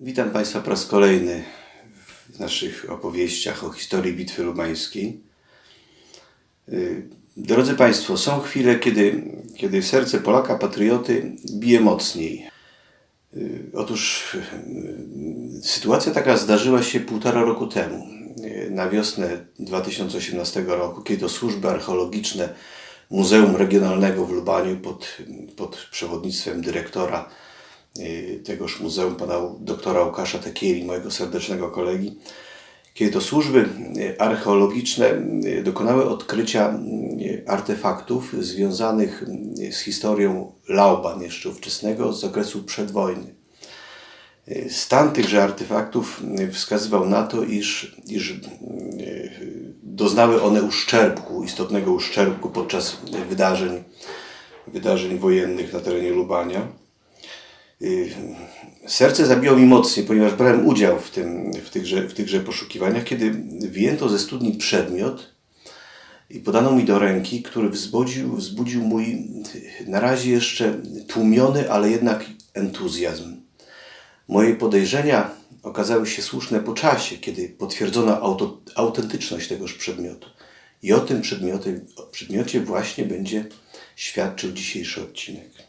Witam Państwa po raz kolejny w naszych opowieściach o historii Bitwy Lubańskiej. Y, Drodzy Państwo, są chwile, kiedy, kiedy serce Polaka patrioty bije mocniej. Y, Otóż y, sytuacja taka zdarzyła się półtora roku temu, na wiosnę 2018 roku, kiedy to służby archeologiczne Muzeum Regionalnego w Lubaniu pod, pod przewodnictwem dyrektora tegoż muzeum, pana doktora Łukasza Tekieli, mojego serdecznego kolegi, kiedy to służby y, archeologiczne y, dokonały odkrycia y, artefaktów związanych y, z historią Lauban jeszcze ówczesnego z okresu przedwojny. Y, Stan tychże artefaktów y, wskazywał na to, iż, iż y, doznały one uszczerbku, istotnego uszczerbku podczas wydarzeń, wydarzeń wojennych na terenie Lubania. Y, Serce zabiło mi mocniej, ponieważ brałem udział w, tym, w, tychże, w tychże poszukiwaniach, kiedy wyjęto ze studni przedmiot i podano mi do ręki, który wzbudził, wzbudził mój na razie jeszcze tłumiony, ale jednak entuzjazm. Moje podejrzenia okazały się słuszne po czasie, kiedy potwierdzono auto, autentyczność tegoż przedmiotu. I o tym przedmiocie, przedmiocie właśnie będzie świadczył dzisiejszy odcinek.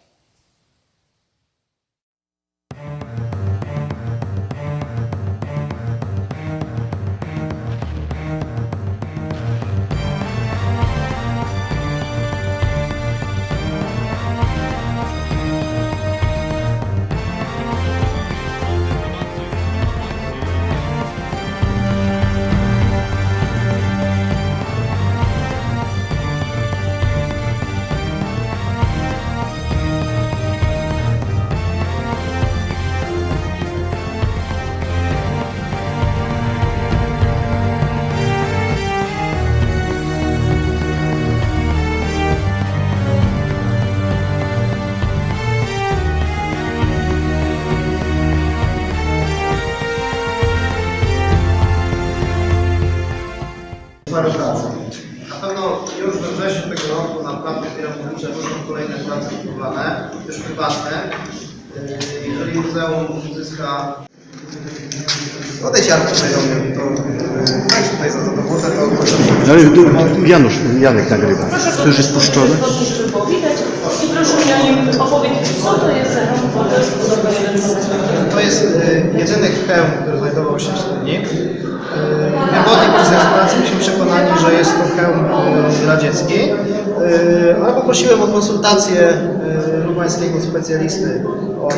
To weź tutaj za to Ale Janusz, Janek nagrywa. To już jest puszczone? Podnieś było widać i proszę mi o nim opowiedzieć, co to jest za to jest budowa jeden z To jest y, jedyny hełm, który znajdował się w studni. Y, Pierwotnie podczas eksploracji byliśmy przekonani, że jest to hełm y, radziecki, y, ale poprosiłem o konsultację y, lubańskiego specjalisty od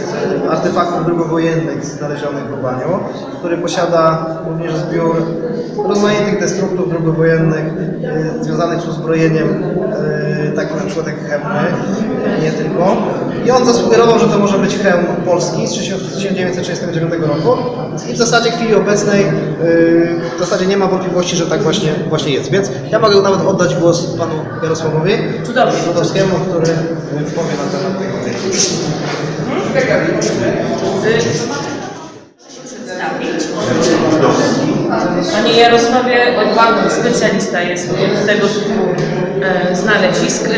artefaktów drugowojennych znalezionych w Lubaniu, który posiada również zbiór rozmaitych destruktów drugowojennych y, związanych z uzbrojeniem, y, takich na przykład jak hełmy, y, nie tylko. I on zasugerował, że to może być hełm polski z 1939 roku i w zasadzie w chwili obecnej yy, w zasadzie nie ma wątpliwości, że tak właśnie, właśnie jest. Więc ja mogę nawet oddać głos panu Jarosławowi Cudownie. Złotowskiemu, który yy, powie na temat tego. Panie Jarosławie, Pan specjalista jest od tego typu e, znalezisk.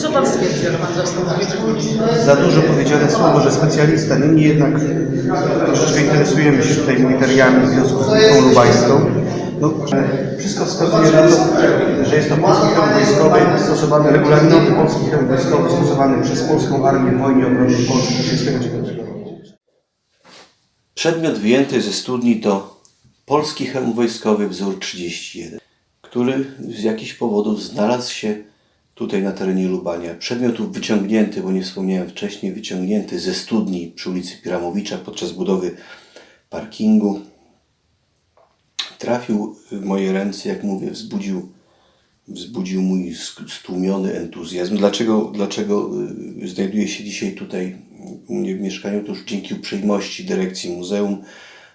Co Pan stwierdził, jak Pan został Za dużo powiedziane słowo, że specjalista. Niemniej jednak troszeczkę interesujemy się tutaj materiami w związku z bitwą lubańską. No, wszystko wskazuje na to, że jest to polski hełm wojskowy stosowany, regulaminowy polski hełm wojskowy stosowany przez polską armię w wojnie obronnej Polski 1939 roku. Przedmiot wyjęty ze studni to polski hełm wojskowy wzór 31, który z jakichś powodów znalazł się tutaj na terenie Lubania. Przedmiot wyciągnięty, bo nie wspomniałem wcześniej, wyciągnięty ze studni przy ulicy Piramowicza podczas budowy parkingu. Trafił w moje ręce, jak mówię, wzbudził, wzbudził mój stłumiony entuzjazm. Dlaczego, dlaczego y, znajduję się dzisiaj tutaj u mnie w mieszkaniu? To już dzięki uprzejmości dyrekcji Muzeum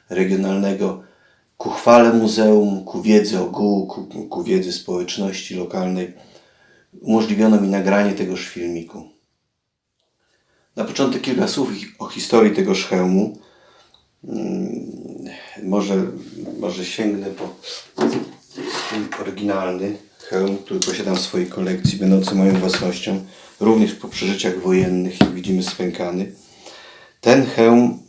Regionalnego, ku chwale muzeum, ku wiedzy ogółu, ku, ku wiedzy społeczności lokalnej umożliwiono mi nagranie tegoż filmiku. Na początek kilka słów o historii tegoż hełmu. Mm, Może, może sięgnę po swój oryginalny hełm, który posiadam w swojej kolekcji, będący moją własnością, również po przeżyciach wojennych, jak widzimy spękany. Ten hełm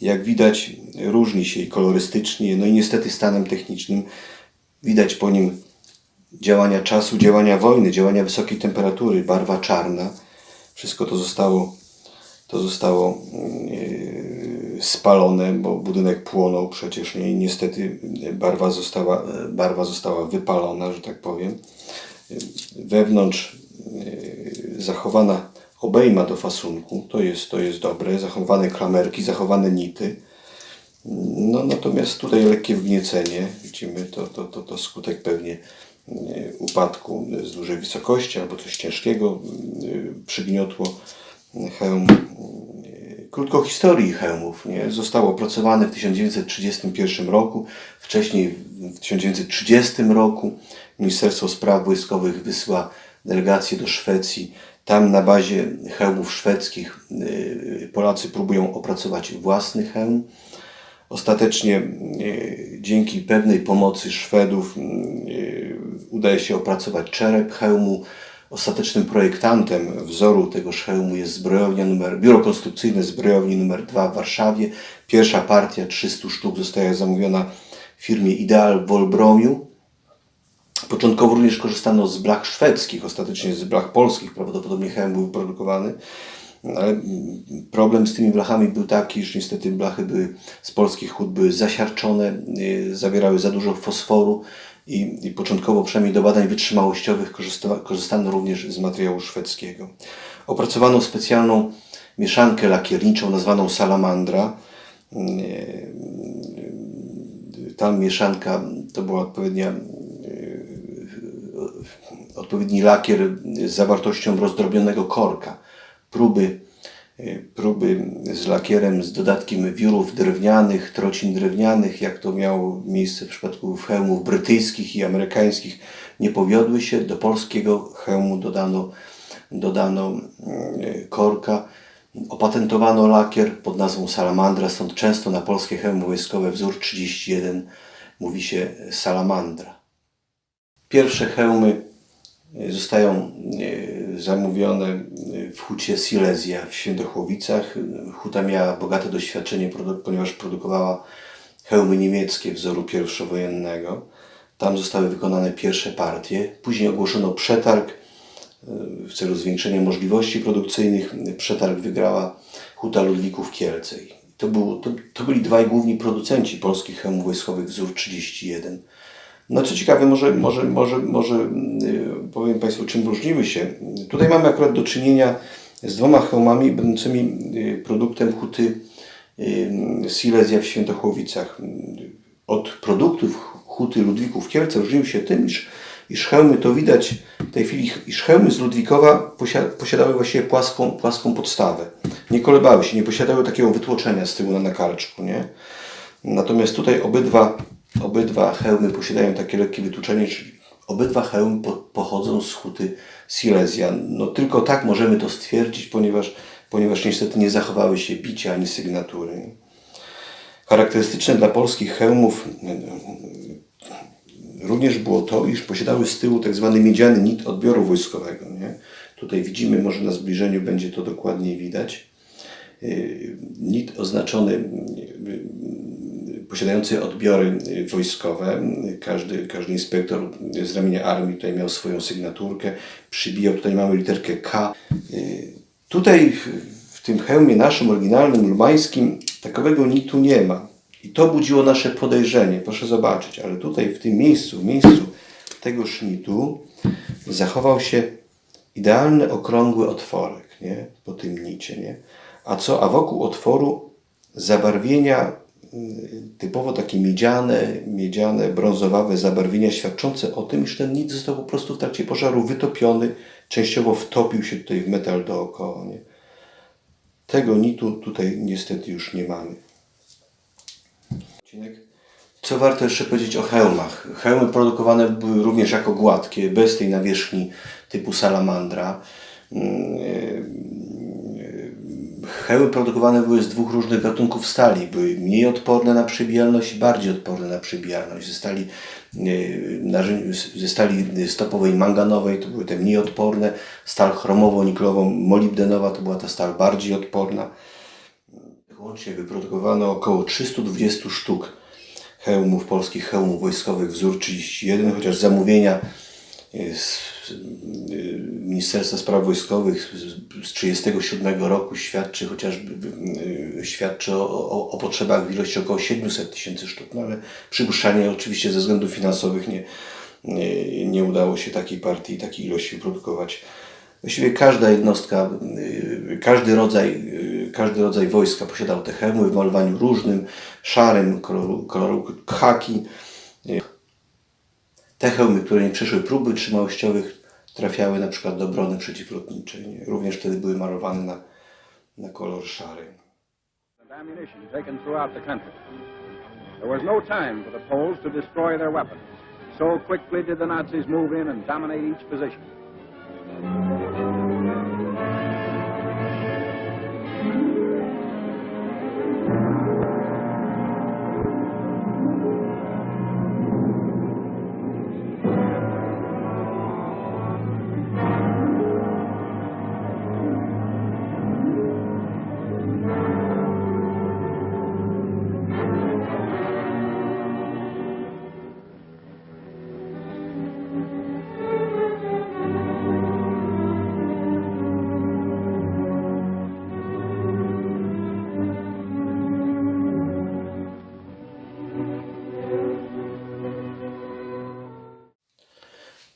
jak widać, różni się i kolorystycznie, no i niestety stanem technicznym. Widać po nim działania czasu, działania wojny, działania wysokiej temperatury, barwa czarna. Wszystko to zostało, to zostało yy, spalone, bo budynek płonął przecież i niestety barwa została, barwa została wypalona, że tak powiem. Wewnątrz yy, zachowana obejma do fasunku, to jest, to jest dobre, zachowane klamerki, zachowane nity. No, natomiast tutaj lekkie wgniecenie, widzimy, to, to, to, to skutek pewnie upadku z dużej wysokości albo coś ciężkiego e, przygniotło hełm. E, Krótko historii hełmów. Nie? Został opracowany w 1931 roku. Wcześniej w 1930 roku Ministerstwo Spraw Wojskowych wysyła delegację do Szwecji. Tam na bazie hełmów szwedzkich Polacy próbują opracować własny hełm. Ostatecznie e, dzięki pewnej pomocy Szwedów e, udaje się opracować czerep hełmu. Ostatecznym projektantem wzoru tegoż hełmu jest zbrojownia numer, biuro konstrukcyjne zbrojowni numer 2 w Warszawie. Pierwsza partia 300 sztuk zostaje zamówiona w firmie Ideal w Wolbromiu. Początkowo również korzystano z blach szwedzkich, ostatecznie z blach polskich, prawdopodobnie hełm był wyprodukowany. Ale problem z tymi blachami był taki, że niestety blachy były, z polskich hut były zasiarczone, yy, zawierały za dużo fosforu i, i początkowo przynajmniej do badań wytrzymałościowych korzysta, korzystano również z materiału szwedzkiego. Opracowano specjalną mieszankę lakierniczą nazwaną salamandra. Yy, Ta mieszanka to była odpowiednia odpowiedni lakier z zawartością rozdrobnionego korka. Próby, y, próby z lakierem, z dodatkiem wiórów drewnianych, trocin drewnianych, jak to miało miejsce w przypadku hełmów brytyjskich i amerykańskich, nie powiodły się. Do polskiego hełmu dodano, dodano y, korka. Opatentowano lakier pod nazwą Salamandra, stąd często na polskie hełmy wojskowe wzór 31 mówi się Salamandra. Pierwsze hełmy y, zostają zamówione w hucie Silesia w Świętochłowicach. Huta miała bogate doświadczenie, ponieważ produkowała hełmy niemieckie wzoru pierwszowojennego. Tam zostały wykonane pierwsze partie. Później ogłoszono przetarg w celu zwiększenia możliwości produkcyjnych. Przetarg wygrała Huta Ludwików Kielcej. To, był, to, to byli dwaj główni producenci polskich hełmów wojskowych wzór 31. No co ciekawe, może, może, może, może yy, powiem Państwu, czym różnimy się. Tutaj mamy akurat do czynienia z dwoma hełmami będącymi yy, produktem huty yy, Silesia w Świętochłowicach. Od produktów huty Ludwików Kielce różnił się tym, iż, iż hełmy, to widać w tej chwili, iż hełmy z Ludwikowa posia- posiadały właściwie płaską, płaską podstawę. Nie kolebały się, nie posiadały takiego wytłoczenia z tyłu na nakalczku, nie? Natomiast tutaj obydwa, obydwa hełmy posiadają takie lekkie wytłuczenie, czyli obydwa hełmy po, pochodzą z huty Silesia. No tylko tak możemy to stwierdzić, ponieważ, ponieważ niestety nie zachowały się bicia ani sygnatury. Charakterystyczne dla polskich hełmów e, również było to, iż posiadały z tyłu tak zwany miedziany nit odbioru wojskowego. Nie? Tutaj widzimy, może na zbliżeniu będzie to dokładniej widać. Y, Nit oznaczony posiadający odbiory y, wojskowe. Każdy, każdy inspektor z ramienia armii tutaj miał swoją sygnaturkę, przybijał, tutaj mamy literkę K. Y, Tutaj w, tym hełmie naszym oryginalnym lubańskim takowego nitu nie ma. I to budziło nasze podejrzenie, proszę zobaczyć, ale tutaj w tym miejscu, w miejscu tego sznitu zachował się idealny okrągły otworek, nie? Po tym nicie, nie? A co? A wokół otworu zabarwienia typowo takie miedziane, miedziane, brązowawe zabarwienia świadczące o tym, iż ten nic został po prostu w trakcie pożaru wytopiony, częściowo wtopił się tutaj w metal dookoła, nie? Tego nitu tutaj niestety już nie mamy. Co warto jeszcze powiedzieć o hełmach? Hełmy produkowane były również jako gładkie, bez tej nawierzchni typu salamandra. Hełmy produkowane były z dwóch różnych gatunków stali. Były mniej odporne na przebijalność i bardziej odporne na przebijalność. Ze stali, e, ze stali stopowej manganowej to były te mniej odporne. Stal chromowo-niklowo-molibdenowa to była ta stal bardziej odporna. Łącznie wyprodukowano około 320 sztuk hełmów, polskich hełmów wojskowych wzór 31, chociaż zamówienia z y, Ministerstwa Spraw Wojskowych z- z 1937 roku świadczy chociażby y, świadczy o, o, o potrzebach w ilości około 700 tysięcy sztuk, no ale przypuszczalnie oczywiście ze względów finansowych nie, nie, nie udało się takiej partii, takiej ilości wyprodukować. Właściwie każda jednostka, y, każdy rodzaj, y, każdy rodzaj wojska posiadał te hełmy w malowaniu różnym, szarym, koloru, koloru khaki. Te hełmy, które nie przeszły próby trzymałościowych, trafiały na przykład do obrony przeciwlotniczej. Nie? Również wtedy były malowane na, na kolor szary. There was no time for the Poles to destroy their weapons. So quickly did the Nazis move in and dominate each position.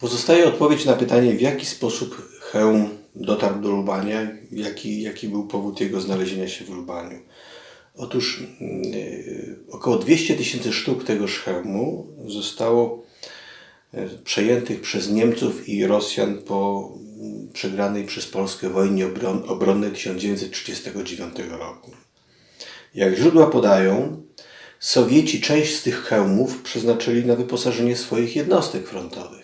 Pozostaje odpowiedź na pytanie, w jaki sposób hełm dotarł do Lubania, jaki, jaki był powód jego znalezienia się w Lubaniu. Otóż yy, około 200 tysięcy sztuk tegoż hełmu zostało yy, przejętych przez Niemców i Rosjan po yy, przegranej przez Polskę wojnie obron, obronnej 1939 roku. Jak źródła podają, Sowieci część z tych hełmów przeznaczyli na wyposażenie swoich jednostek frontowych.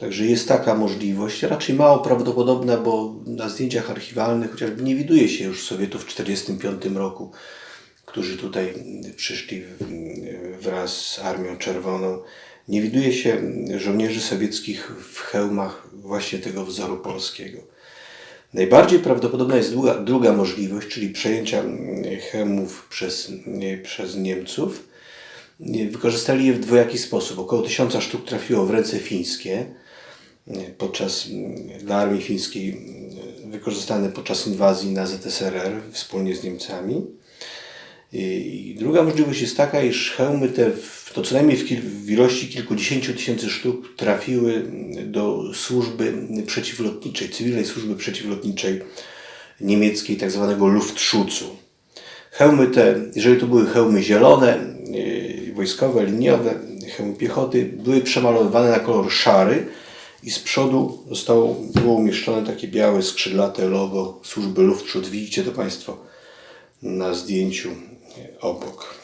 Także jest taka możliwość, raczej mało prawdopodobna, bo na zdjęciach archiwalnych chociażby nie widuje się już Sowietów w 1945 roku, którzy tutaj przyszli wraz z Armią Czerwoną. Nie widuje się żołnierzy sowieckich w hełmach właśnie tego wzoru polskiego. Najbardziej prawdopodobna jest druga, druga możliwość, czyli przejęcia hełmów przez, przez Niemców. Wykorzystali je w dwojaki sposób. Około tysiąca sztuk trafiło w ręce fińskie podczas dla armii fińskiej wykorzystane podczas inwazji na ZSRR wspólnie z Niemcami. I druga możliwość jest taka, iż hełmy te, w- to co najmniej w, kil, w ilości kilkudziesięciu tysięcy sztuk trafiły do służby przeciwlotniczej, cywilnej służby przeciwlotniczej niemieckiej, tak zwanego Luftschutzу. Hełmy te, jeżeli to były hełmy zielone, wojskowe, liniowe, hełmy piechoty, były przemalowywane na kolor szary i z przodu zostało, było umieszczone takie białe, skrzydlate logo służby Luftschutz. Widzicie to Państwo na zdjęciu yy, obok.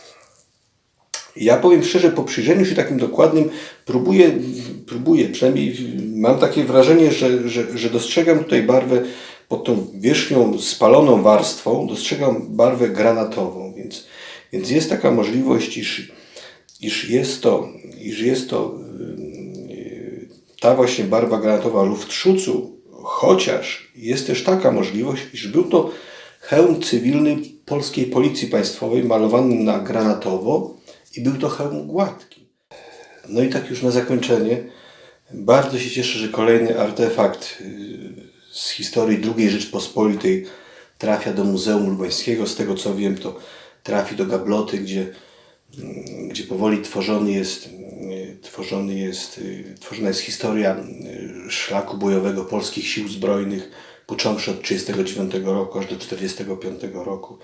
Ja powiem szczerze, po przyjrzeniu się takim dokładnym, próbuję, próbuję przynajmniej mam takie wrażenie, że, że, że dostrzegam tutaj barwę pod tą wierzchnią spaloną warstwą, dostrzegam barwę granatową, więc, więc jest taka możliwość, iż, iż jest to, iż jest to ta właśnie barwa granatowa Luftschutzу, chociaż jest też taka możliwość, iż był to hełm cywilny polskiej policji państwowej malowany na granatowo i był to hełm gładki. No i tak już na zakończenie, bardzo się cieszę, że kolejny artefakt yy, z historii II Rzeczpospolitej trafia do Muzeum Lubańskiego. Z tego co wiem, to trafi do gabloty, gdzie, gdzie powoli tworzony jest, tworzony jest, tworzona jest historia yy, szlaku bojowego polskich sił zbrojnych, począwszy od 1939 roku aż do 1945 roku.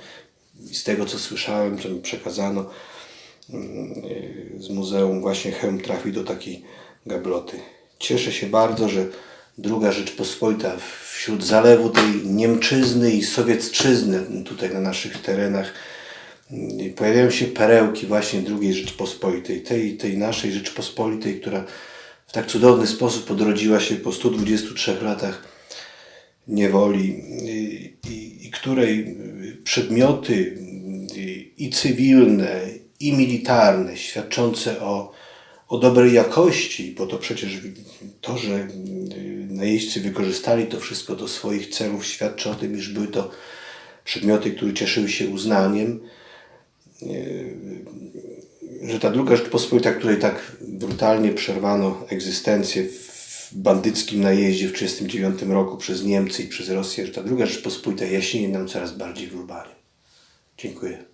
I z tego co słyszałem, co mi przekazano, z muzeum właśnie hełm trafi do takiej gabloty. Cieszę się bardzo, że druga Rzeczpospolita wśród zalewu tej Niemczyzny i Sowietczyzny tutaj na naszych terenach pojawiają się perełki właśnie drugiej Rzeczpospolitej, tej, tej naszej Rzeczpospolitej, która w tak cudowny sposób odrodziła się po 123 latach niewoli i, i, i której przedmioty i, cywilne, i militarne, świadczące o, o dobrej jakości, bo to przecież to, że najeźdźcy wykorzystali to wszystko do swoich celów, świadczy o tym, iż były to przedmioty, które cieszyły się uznaniem, że ta druga Rzeczpospolita, której tak brutalnie przerwano egzystencję w bandyckim najeździe w 1939 roku przez Niemcy i przez Rosję, że ta druga Rzeczpospolita jaśnieje nam coraz bardziej w Lubaniu. Dziękuję.